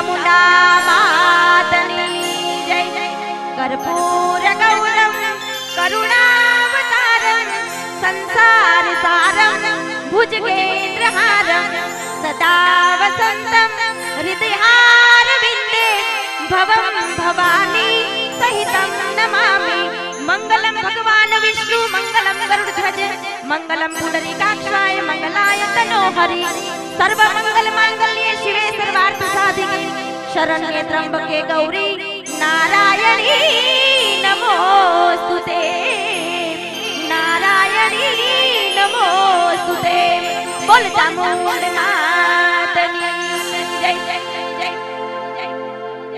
અમુના માતની જય કર્પૂર ગૌરમ કરુણાવતારમ સંસાર સારમ ભુજગેન્દ્ર હારમ સદા વસંતમ હૃદયહાર વિંદે ભવમ સર્વ મંગલ માંગલ્ય શિવે સર્વાર્થ साधिकी शरण्ये त्र्यंबके गौरी। नारायणी नमोस्तुते नारायणी नमोस्तुते बोल चामुंडा